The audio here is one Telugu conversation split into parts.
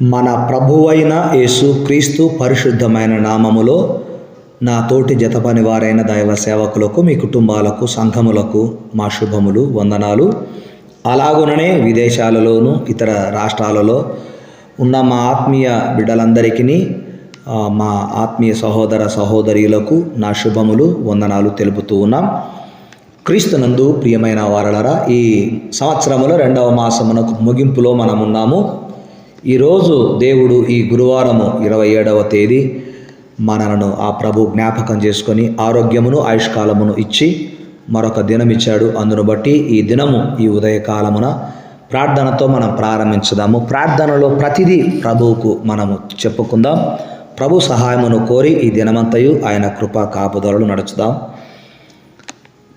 మన ప్రభువైన యేసు క్రీస్తు పరిశుద్ధమైన నామములో నా తోటి జతపని వారైన దైవ సేవకులకు మీ కుటుంబాలకు సంఘములకు మా శుభములు వందనాలు. అలాగుననే విదేశాలలోను ఇతర రాష్ట్రాలలో ఉన్న మా ఆత్మీయ బిడ్డలందరికీ మా ఆత్మీయ సహోదర సహోదరులకు నా శుభములు వందనాలు తెలుపుతూ ఉన్నాం. క్రీస్తునందు ప్రియమైన వారలరా ఈ సంవత్సరములో రెండవ మాసమునకు ముగింపులో మనం ఉన్నాము ఈరోజు దేవుడు ఈ గురువారము ఇరవై ఏడవ తేదీ మనలను ఆ ప్రభు జ్ఞాపకం చేసుకొని ఆరోగ్యమును ఆయుష్కాలమును ఇచ్చి మరొక దినం ఇచ్చాడు అందును బట్టి ఈ దినము ఈ ఉదయకాలమున ప్రార్థనతో మనం ప్రారంభించుదాము. ప్రార్థనలో ప్రతిదీ ప్రభువుకు మనము చెప్పుకుందాం. ప్రభు సహాయమును కోరి ఈ దినమంతయు ఆయన కృపా కాపుదలను నడుచుదాం.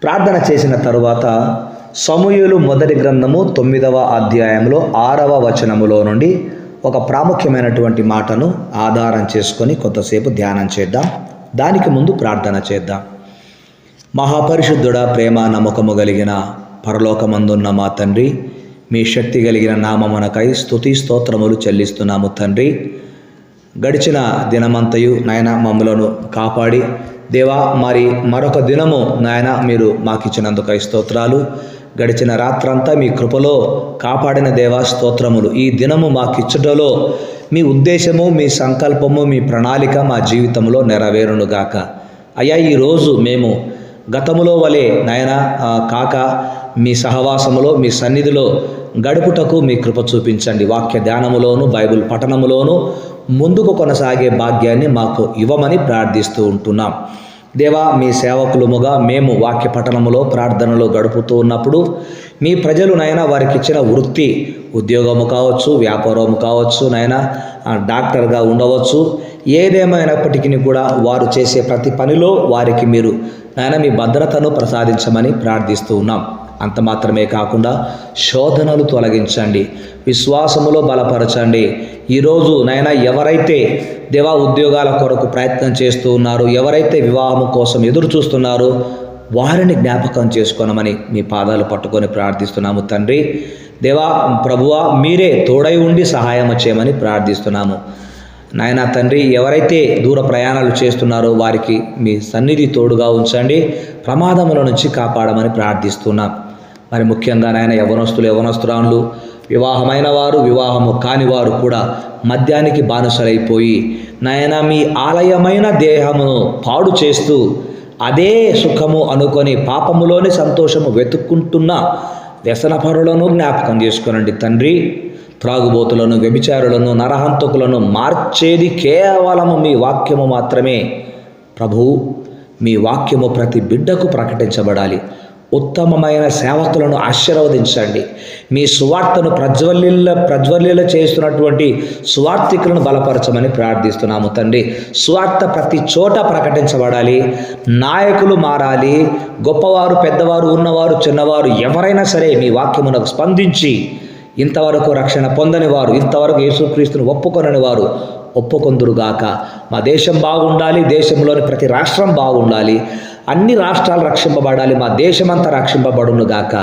ప్రార్థన చేసిన తరువాత సమూయులు మొదటి గ్రంథము తొమ్మిదవ అధ్యాయంలో ఆరవ వచనములో నుండి ఒక ప్రాముఖ్యమైనటువంటి మాటను ఆధారం చేసుకొని కొంతసేపు ధ్యానం చేద్దాం. దానికి ముందు ప్రార్థన చేద్దాం. మహాపరిశుద్ధుడ ప్రేమ నమ్మకము కలిగిన పరలోకమందున్న మా తండ్రి మీ శక్తి కలిగిన నామమునకై స్థుతి స్తోత్రములు చెల్లిస్తున్నాము తండ్రి. గడిచిన దినమంతయు నాయన మమ్మలను కాపాడి దేవా మరి మరొక దినము నాయన మీరు మాకిచ్చినందుకై స్తోత్రాలు. గడిచిన రాత్రంతా మీ కృపలో కాపాడిన దేవా స్తోత్రములు. ఈ దినము మాకిచ్చుటలో మీ ఉద్దేశము మీ సంకల్పము మీ ప్రణాళిక మా జీవితంలో నెరవేరునుగాక. అయ్యా ఈరోజు మేము గతములో వలె నాయన కాక మీ సహవాసములో మీ సన్నిధిలో గడుపుటకు మీ కృప చూపించండి. వాక్య ధ్యానములోను బైబిల్ పఠనములోను ముందుకు కొనసాగే భాగ్యాన్ని మాకు ఇవ్వమని ప్రార్థిస్తూ ఉంటున్నాం. దేవా మీ సేవకులముగా మేము వాక్య పఠనములో ప్రార్థనలో గడుపుతూ ఉన్నప్పుడు మీ ప్రజలు నైనా వారికి ఇచ్చిన వృత్తి ఉద్యోగము కావచ్చు వ్యాపారము కావచ్చు నైనా డాక్టర్గా ఉండవచ్చు ఏదేమైనప్పటికీ కూడా వారు చేసే ప్రతి పనిలో వారికి మీరు నాయన మీ భద్రతను ప్రసాదించమని ప్రార్థిస్తూ ఉన్నాం. అంత మాత్రమే కాకుండా శోధనలు తొలగించండి విశ్వాసములో బలపరచండి. ఈరోజు నైనా ఎవరైతే దేవా ఉద్యోగాల కొరకు ప్రయత్నం చేస్తూ ఉన్నారు. ఎవరైతే వివాహం కోసం ఎదురు చూస్తున్నారో వారిని జ్ఞాపకం చేసుకోనమని మీ పాదాలు పట్టుకొని ప్రార్థిస్తున్నాము తండ్రి. దేవా ప్రభువా మీరే తోడై ఉండి సహాయం చేయమని ప్రార్థిస్తున్నాము. నాయనా తండ్రి ఎవరైతే దూర ప్రయాణాలు చేస్తున్నారో వారికి మీ సన్నిధి తోడుగా ఉంచండి. ప్రమాదముల నుంచి కాపాడమని ప్రార్థిస్తున్నాం. మరి ముఖ్యంగా నాయన యవనస్తులు యవనస్తురాన్లు వివాహమైన వారు వివాహము కాని వారు కూడా మద్యానికి బానిసలైపోయి నాయన మీ ఆలయమైన దేహమును పాడు చేస్తూ అదే సుఖము అనుకొని పాపములోని సంతోషము వెతుక్కుంటున్న వ్యసనపరులను జ్ఞాపకం చేసుకునండి తండ్రి. త్రాగుబోతులను వ్యభిచారులను నరహంతకులను మార్చేది కేవలము మీ వాక్యము మాత్రమే. ప్రభు మీ వాక్యము ప్రతి బిడ్డకు ప్రకటించబడాలి. ఉత్తమమైన సేవకులను ఆశీర్వదించండి. మీ సువార్తను ప్రజ్వల్లిల ప్రజ్వల్లిల చేస్తున్నటువంటి సువార్థికులను బలపరచమని ప్రార్థిస్తున్నాము తండ్రి. సువార్త ప్రతి చోట ప్రకటించబడాలి. నాయకులు మారాలి. గొప్పవారు పెద్దవారు ఉన్నవారు చిన్నవారు ఎవరైనా సరే మీ వాక్యమునకు స్పందించి ఇంతవరకు రక్షణ పొందని వారు ఇంతవరకు యేసుక్రీస్తును ఒప్పుకొనని వారు ఒప్పుకొందురుగాక. మా దేశం బాగుండాలి. దేశంలోని ప్రతి రాష్ట్రం బాగుండాలి. అన్ని రాష్ట్రాలు రక్షింపబడాలి మా దేశమంతా రక్షింపబడును గాక.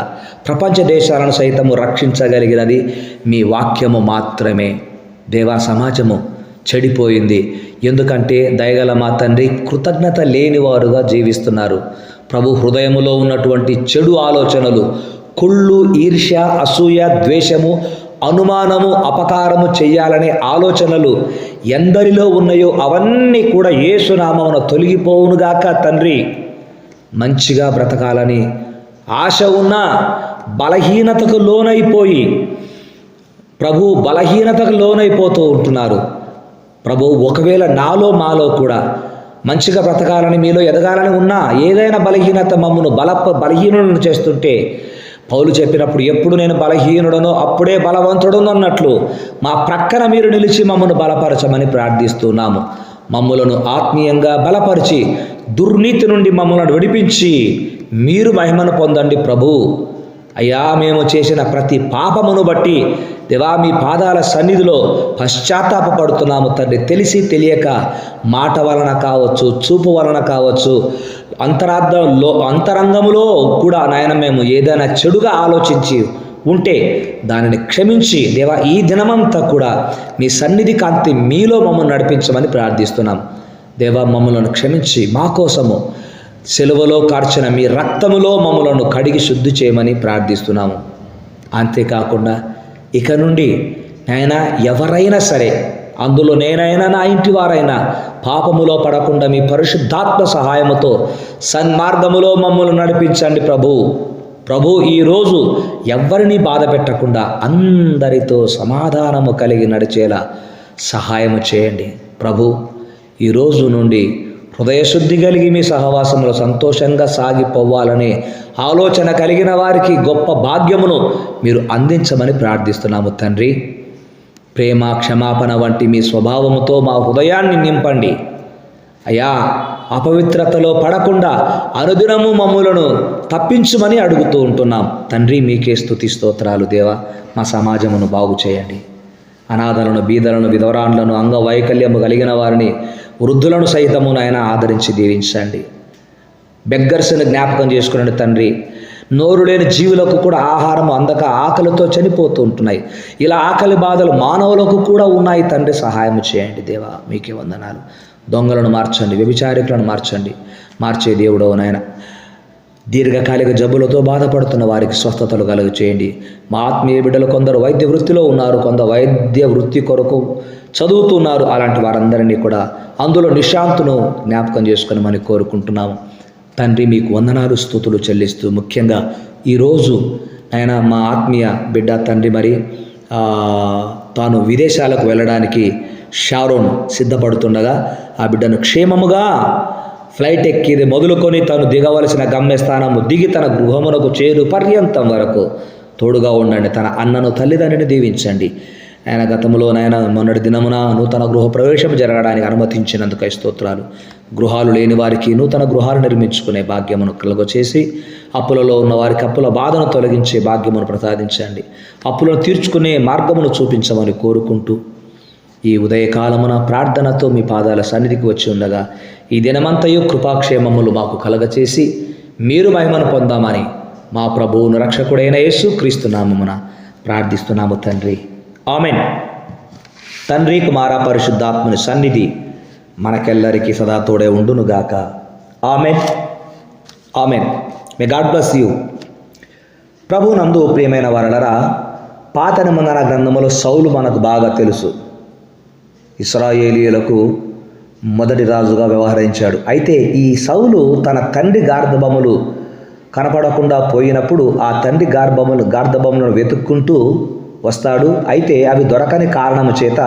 ప్రపంచ దేశాలను సైతము రక్షించగలిగినది మీ వాక్యము మాత్రమే. దేవా సమాజము చెడిపోయింది. ఎందుకంటే దయగల మా తండ్రి కృతజ్ఞత లేనివారుగా జీవిస్తున్నారు. ప్రభు హృదయములో ఉన్నటువంటి చెడు ఆలోచనలు కుళ్ళు ఈర్ష్య అసూయ ద్వేషము అనుమానము అపకారము చెయ్యాలనే ఆలోచనలు ఎందరిలో ఉన్నాయో అవన్నీ కూడా ఏసునామమున తొలగిపోవునుగాక తండ్రి. మంచిగా బ్రతకాలని ఆశ ఉన్న బలహీనతకు లోనైపోయి ప్రభు బలహీనతకు లోనైపోతూ ఉంటున్నారు. ప్రభు ఒకవేళ నాలో మాలో కూడా మంచిగా బ్రతకాలని మీలో ఎదగాలని ఉన్నా ఏదైనా బలహీనత మమ్మను బల బలహీనులను చేస్తుంటే పౌలు చెప్పినప్పుడు ఎప్పుడు నేను బలహీనుడనో అప్పుడే బలవంతుడను అన్నట్లు మా ప్రక్కన మీరు నిలిచి మమ్మను బలపరచమని ప్రార్థిస్తున్నాము. మమ్మలను ఆత్మీయంగా బలపరిచి దుర్నీతి నుండి మమ్మల్ని విడిపించి మీరు మహిమను పొందండి ప్రభు. అయ్యా మేము చేసిన ప్రతి పాపమును బట్టి దేవా మీ పాదాల సన్నిధిలో పశ్చాత్తాపడుతున్నాము తండ్రి. తెలిసి తెలియక మాట వలన కావచ్చు చూపు వలన కావచ్చు అంతరార్థంలో అంతరంగములో కూడా నాయన మేము ఏదైనా చెడుగా ఆలోచించి ఉంటే దానిని క్షమించి దేవా ఈ దినమంతా కూడా మీ సన్నిధి కాంతి మీలో మమ్మల్ని నడిపించమని ప్రార్థిస్తున్నాం. దేవా మమ్మలను క్షమించి మా కోసము సెలవులో కార్చిన మీ రక్తములో మమ్మలను కడిగి శుద్ధి చేయమని ప్రార్థిస్తున్నాము. అంతేకాకుండా ఇక నుండి నాయన ఎవరైనా సరే అందులో నేనైనా నా ఇంటి వారైనా పాపములో పడకుండా మీ పరిశుద్ధాత్మ సహాయముతో సన్మార్గములో మమ్మల్ని నడిపించండి ప్రభు. ప్రభు ఈరోజు ఎవరిని బాధ పెట్టకుండా అందరితో సమాధానము కలిగి నడిచేలా సహాయము చేయండి. ప్రభు ఈరోజు నుండి హృదయశుద్ధి కలిగి మీ సహవాసంలో సంతోషంగా సాగిపోవాలనే ఆలోచన కలిగిన వారికి గొప్ప భాగ్యమును మీరు అందించమని ప్రార్థిస్తున్నాము తండ్రి. ప్రేమ క్షమాపణ వంటి మీ స్వభావముతో మా హృదయాన్ని నింపండి. అయ్యా అపవిత్రతలో పడకుండా అనుదినము మమ్ములను తప్పించుమని అడుగుతూ ఉంటున్నాం. తండ్రి మీకే స్థుతి స్తోత్రాలు దేవా. మా సమాజమును బాగు చేయండి. అనాథలను బీదలను విధవరాండ్లను అంగవైకల్యము కలిగిన వారిని వృద్ధులను సైతము నాయన ఆదరించి దీవించండి. బెగ్గర్స్ని జ్ఞాపకం చేసుకునే తండ్రి. నోరు లేని జీవులకు కూడా ఆహారం అందక ఆకలితో చనిపోతూ ఉంటున్నాయి. ఇలా ఆకలి బాధలు మానవులకు కూడా ఉన్నాయి. తండ్రి సహాయం చేయండి దేవా. మీకే వందనాలు. దొంగలను మార్చండి వ్యభిచారికులను మార్చండి. మార్చే దేవుడవు నాయన దీర్ఘకాలిక జబ్బులతో బాధపడుతున్న వారికి స్వస్థతలు కలుగు చేయండి. మా ఆత్మీయ బిడ్డలు కొందరు వైద్య వృత్తిలో ఉన్నారు కొందరు వైద్య వృత్తి కొరకు చదువుతున్నారు. అలాంటి వారందరినీ కూడా అందులో నిశాంతును జ్ఞాపకం చేసుకుని మనం కోరుకుంటున్నాము. తండ్రి మీకు వందనాలు స్థుతులు చెల్లిస్తూ ముఖ్యంగా ఈరోజు ఆయన మా ఆత్మీయ బిడ్డ తండ్రి మరి తాను విదేశాలకు వెళ్ళడానికి షారోన్ సిద్ధపడుతుండగా ఆ బిడ్డను క్షేమముగా ఫ్లైట్ ఎక్కిది మొదలుకొని తను దిగవలసిన గమ్యస్థానము దిగి తన గృహమునకు చేరు పర్యంతం వరకు తోడుగా ఉండండి. తన అన్నను తల్లిదండ్రిని దీవించండి. ఆయన గతంలో నాయన మొన్నటి దినమున నూతన గృహ ప్రవేశం జరగడానికి అనుమతించినందుకు స్తోత్రాలు. గృహాలు లేని వారికి నూతన గృహాలు నిర్మించుకునే భాగ్యమును కలుగచేసి అప్పులలో ఉన్న వారికి అప్పుల బాధను తొలగించే భాగ్యమును ప్రసాదించండి. అప్పులను తీర్చుకునే మార్గమును చూపించమని కోరుకుంటూ ఈ ఉదయకాలమున ప్రార్థనతో మీ పాదాల సన్నిధికి వచ్చి ఉండగా ఈ దినమంతయు కృపాక్షేమములు మాకు కలగచేసి మీరు మహిమను పొందామని మా ప్రభువును రక్షకుడైన యేసు క్రీస్తు నామమున ప్రార్థిస్తున్నాము తండ్రి. ఆమెన్. తండ్రి కుమార పరిశుద్ధాత్మని సన్నిధి మనకెల్లరికీ సదా తోడే ఉండునుగాక. Amen. Amen. May God bless you. ప్రభు నందు ప్రియమైన వారలరా పాత నిబంధన గ్రంథములో సౌలు మనకు బాగా తెలుసు. ఇస్రాయేలీయులకు మొదటి రాజుగా వ్యవహరించాడు. అయితే ఈ సౌలు తన తండ్రి గార్ధబములు కనపడకుండా పోయినప్పుడు ఆ తండ్రి గార్భములు గార్ధబములను వెతుక్కుంటూ వస్తాడు. అయితే అవి దొరకని కారణము చేత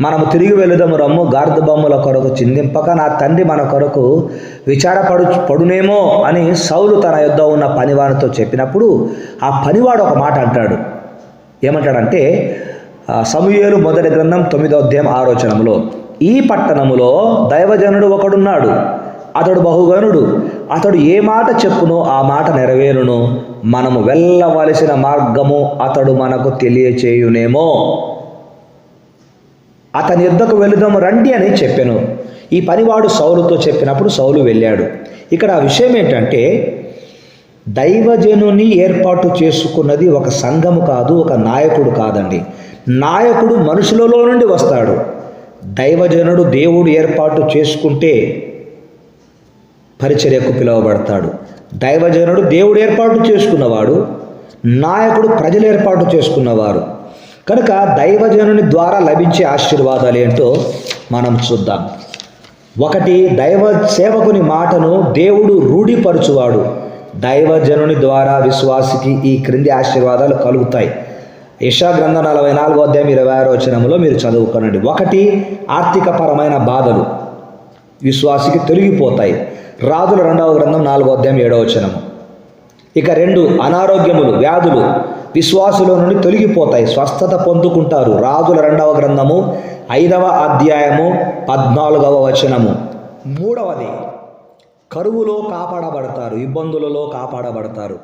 మనము తిరిగి వెళుదము రమ్ము గార్ధబొమ్మల కొరకు చిందింపక నా తండ్రి మన కొరకు విచారపడు పడునేమో అని సౌలు తన యొద్ద ఉన్న పనివాడితో చెప్పినప్పుడు ఆ పనివాడు ఒక మాట అంటాడు. ఏమంటాడంటే ఆ, మొదటి గ్రంథం తొమ్మిదో అధ్యాయం ఆలోచనములో ఈ పట్టణములో దైవజనుడు ఒకడున్నాడు. అతడు బహుగనుడు అతడు ఏ మాట చెప్పునో ఆ మాట నెరవేరును. మనము వెళ్ళవలసిన మార్గము అతడు మనకు తెలియచేయునేమో. అతని యుద్ధకు వెళుదాము రండి అని చెప్పాను. ఈ పనివాడు సౌలుతో చెప్పినప్పుడు సౌలు వెళ్ళాడు. ఇక్కడ ఆ విషయం ఏంటంటే దైవజనుని ఏర్పాటు చేసుకున్నది ఒక సంఘము కాదు ఒక నాయకుడు కాదండి. నాయకుడు మనుషులలో నుండి వస్తాడు. దైవజనుడు దేవుడు ఏర్పాటు చేసుకుంటే పరిచర్యకు పిలువబడతాడు. దైవజనుడు దేవుడు ఏర్పాటు చేసుకున్నవాడు నాయకుడు ప్రజలు ఏర్పాటు చేసుకున్నవారు. కనుక దైవజనుని ద్వారా లభించే ఆశీర్వాదాలు ఏంటో మనం చూద్దాం. ఒకటి దైవ సేవకుని మాటను దేవుడు రూఢిపరచువాడు. దైవజనుని ద్వారా విశ్వాసికి ఈ క్రింది ఆశీర్వాదాలు కలుగుతాయి. యశా గ్రంథ నలభై నాలుగో అధ్యాయం ఇరవై ఆరో వచనంలో మీరు చదువుకోనండి. ఒకటి ఆర్థికపరమైన బాధలు. విశ్వాసికి తొలగిపోతాయి. రాజుల రెండవ గ్రంథం నాలుగో అధ్యాయం ఏడవ వచనము. ఇక రెండు అనారోగ్యములు వ్యాధులు విశ్వాసుల నుండి తొలగిపోతాయి. స్వస్థత పొందుకుంటారు. రాజుల రెండవ గ్రంథము ఐదవ అధ్యాయము పద్నాలుగవ వచనము. మూడవది కరువులో కాపాడబడతారు ఇబ్బందులలో కాపాడబడతారు.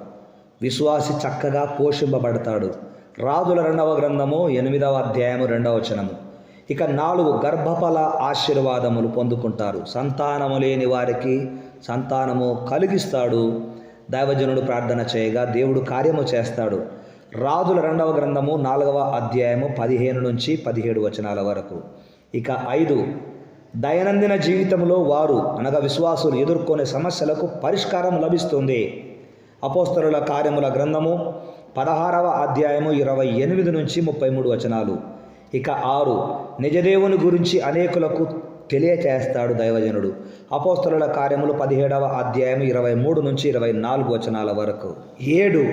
విశ్వాసి చక్కగా పోషింపబడతాడు. రాజుల రెండవ గ్రంథము ఎనిమిదవ అధ్యాయము రెండవ వచనము. ఇక నాలుగు గర్భఫల ఆశీర్వాదములు పొందుకుంటారు. సంతానము లేని వారికి సంతానము కలిగిస్తాడు. దైవజనుడు ప్రార్థన చేయగా దేవుడు కార్యము చేస్తాడు. రాజుల రెండవ గ్రంథము నాలుగవ అధ్యాయము పదిహేను నుంచి పదిహేడు వచనాల వరకు. ఇక ఐదు దైనందిన జీవితంలో వారు అనగా విశ్వాసులు ఎదుర్కొనే సమస్యలకు పరిష్కారం లభిస్తుంది. అపోస్తరుల కార్యముల గ్రంథము పదహారవ అధ్యాయము ఇరవై ఎనిమిది నుంచి ముప్పై మూడు వచనాలు. ఇక ఆరు నిజదేవుని గురించి అనేకులకు తెలియచేస్తాడు దైవజనుడు. అపోస్తలుల కార్యములు పదిహేడవ అధ్యాయం ఇరవై మూడు నుంచి ఇరవై నాలుగు వచనాల వరకు. ఏడు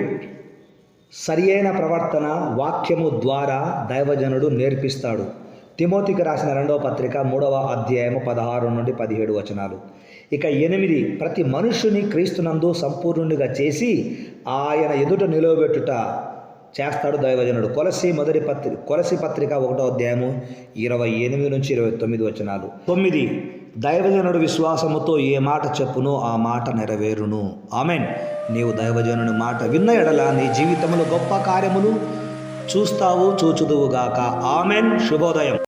సరియైన ప్రవర్తన వాక్యము ద్వారా దైవజనుడు నేర్పిస్తాడు. తిమోతికి రాసిన రెండవ పత్రిక మూడవ అధ్యాయము పదహారు నుండి పదిహేడు వచనాలు. ఇక ఎనిమిది ప్రతి మనుషుని క్రీస్తునందు సంపూర్ణునిగా చేసి ఆయన ఎదుట నిలవబెట్టుట చేస్తాడు దైవజనుడు. కొలసి మొదటి పత్రి కొలసి పత్రిక ఒకటో అధ్యాయము ఇరవై ఎనిమిది నుంచి ఇరవై తొమ్మిది వచనాలు. తొమ్మిది దైవజనుడు విశ్వాసముతో ఏ మాట చెప్పునో ఆ మాట నెరవేరును. ఆమెన్. నీవు దైవజనుని మాట విన్న ఎడల నీ జీవితంలో గొప్ప కార్యములు చూస్తావు చూచుదువుగాక ఆమెన్. శుభోదయం.